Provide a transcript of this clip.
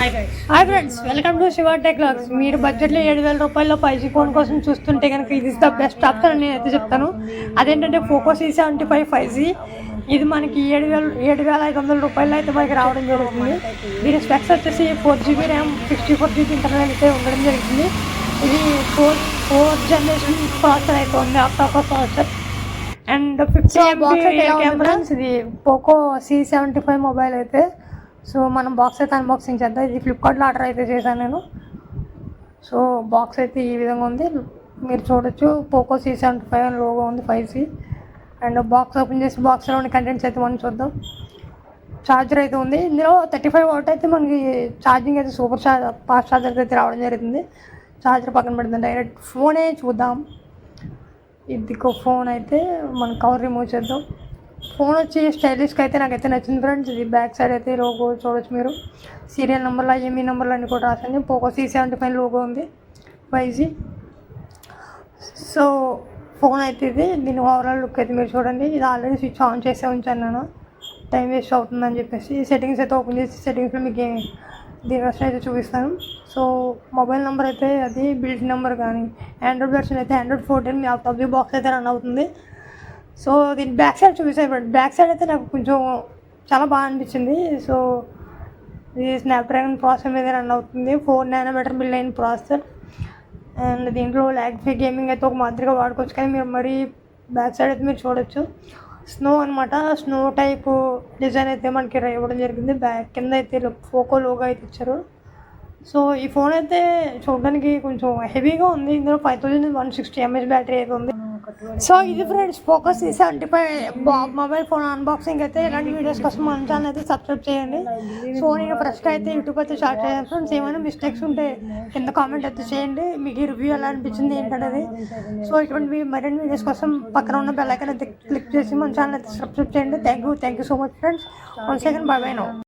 Hi friends welcome to Shiva Techlogs మీరు బడ్జెట్లో ఏడు వేల రూపాయల్లో ఫైవ్ జీ ఫోన్ కోసం చూస్తుంటే కనుక ఇది ద బెస్ట్ ఆప్షన్ అని నేనైతే చెప్తాను. అదేంటంటే Poco C seventy five five G ఇది మనకి ఏడు వేల ఏడు వేల ఐదు వందల రూపాయలు అయితే మనకి రావడం జరుగుతుంది. దీని స్పెక్స్ వచ్చేసి four GB RAM sixty four GB internal అయితే ఉండడం జరుగుతుంది. ఇది ఫోర్ ఫోర్ జనరేషన్ ప్రాసెసర్ అయితే ఉంది octa core processor and fifty అయితే కెమెరాస్ ఇది Poco C seventy five mobile అయితే. సో మనం బాక్స్ అయితే అన్బాక్సింగ్ చేద్దాం. ఇది ఫ్లిప్కార్ట్లో ఆర్డర్ అయితే చేశాను నేను. సో బాక్స్ అయితే ఈ విధంగా ఉంది. మీరు చూడొచ్చు. పోకో సి సెవెంటీ ఫైవ్ అని లోగో ఉంది five C and box open చేసి బాక్స్లో ఉన్న కంటెంట్స్ అయితే మనం చూద్దాం. ఛార్జర్ అయితే ఉంది. ఇందులో థర్టీ ఫైవ్ వాట్ అయితే మనకి ఛార్జింగ్ అయితే సూపర్ ఛార్జ్ ఫాస్ట్ ఛార్జర్ అయితే రావడం జరుగుతుంది. ఛార్జర్ పక్కన పెడుతుంది డైరెక్ట్ ఫోనే చూద్దాం. ఇదిగో ఫోన్ అయితే మనం కవర్ రిమూవ్ చేద్దాం. ఫోన్ వచ్చి స్టైలిష్గా అయితే నాకైతే నచ్చింది ఫ్రెండ్స్. ఇది బ్యాక్ సైడ్ అయితే లోగో చూడొచ్చు మీరు. సీరియల్ నెంబర్లో ఎంఈ నెంబర్లు అన్నీ కూడా రాసండి. Poco C seventy five logo ఉంది. వైజీ సో ఫోన్ అయితే ఇది. దీని ఓవరాల్ లుక్ అయితే మీరు చూడండి. ఇది ఆల్రెడీ స్విచ్ ఆన్ చేసే ఉంచాను నేను. టైం వేస్ట్ అవుతుందని చెప్పేసి. సెట్టింగ్స్ అయితే ఓపెన్ చేసి సెట్టింగ్స్లో మీకు దీని వెర్షన్ అయితే చూపిస్తాను. సో మొబైల్ నెంబర్ అయితే అది బిల్డ్ నెంబర్ కానీ ఆండ్రాయిడ్ వర్షన్ అయితే ఆండ్రాయిడ్ ఫోర్టీన్ మీ పబ్జీ బాక్స్ అయితే రన్ అవుతుంది. సో దీని బ్యాక్ సైడ్ చూపిస్తాను బ్యాక్ సైడ్ అయితే నాకు కొంచెం చాలా బాగా అనిపించింది. సో ఇది స్నాప్డ్రాగన్ ప్రాసెసర్ మీద రన్ అవుతుంది. ఫోర్ నానోమీటర్ బిల్ అయిన ప్రాసెసర్ అండ్ దీంట్లో ల్యాగ్ఫీ గేమింగ్ అయితే ఒక మాదిరిగా వాడుకోవచ్చు. కానీ మీరు మరి బ్యాక్ సైడ్ అయితే మీరు చూడొచ్చు. స్నో అనమాట స్నో టైప్ డిజైన్ అయితే మనకి ఇవ్వడం జరిగింది. బ్యాక్ కింద అయితే ఫోకో లోగా అయితే ఇచ్చారు. సో ఈ ఫోన్ అయితే చూడడానికి కొంచెం హెవీగా ఉంది. ఇందులో five thousand one sixty M H battery అయితే ఉంది. సో ఇది ఫ్రెండ్స్ ఫోకస్ ఈ seventy five mobile phone unboxing అయితే ఇలాంటి వీడియోస్ కోసం మన ఛానల్ అయితే సబ్స్క్రైబ్ చేయండి. సో నేను ఫస్ట్ అయితే యూట్యూబ్ అయితే స్టార్ట్ చేయాలి ఫ్రెండ్స్ ఏమైనా మిస్టేక్స్ ఉంటే కింద కామెంట్ అయితే చేయండి. మీకు ఈ రివ్యూ ఎలా అనిపించింది ఏంటనేది. సో ఇటువంటి మరిన్ని వీడియోస్ కోసం పక్కన ఉన్న బెల్ ఐకన్ అయితే క్లిక్ చేసి మన ఛానల్ అయితే సబ్స్క్రైబ్ చేయండి. Thank you thank you so much friends one second bye bye no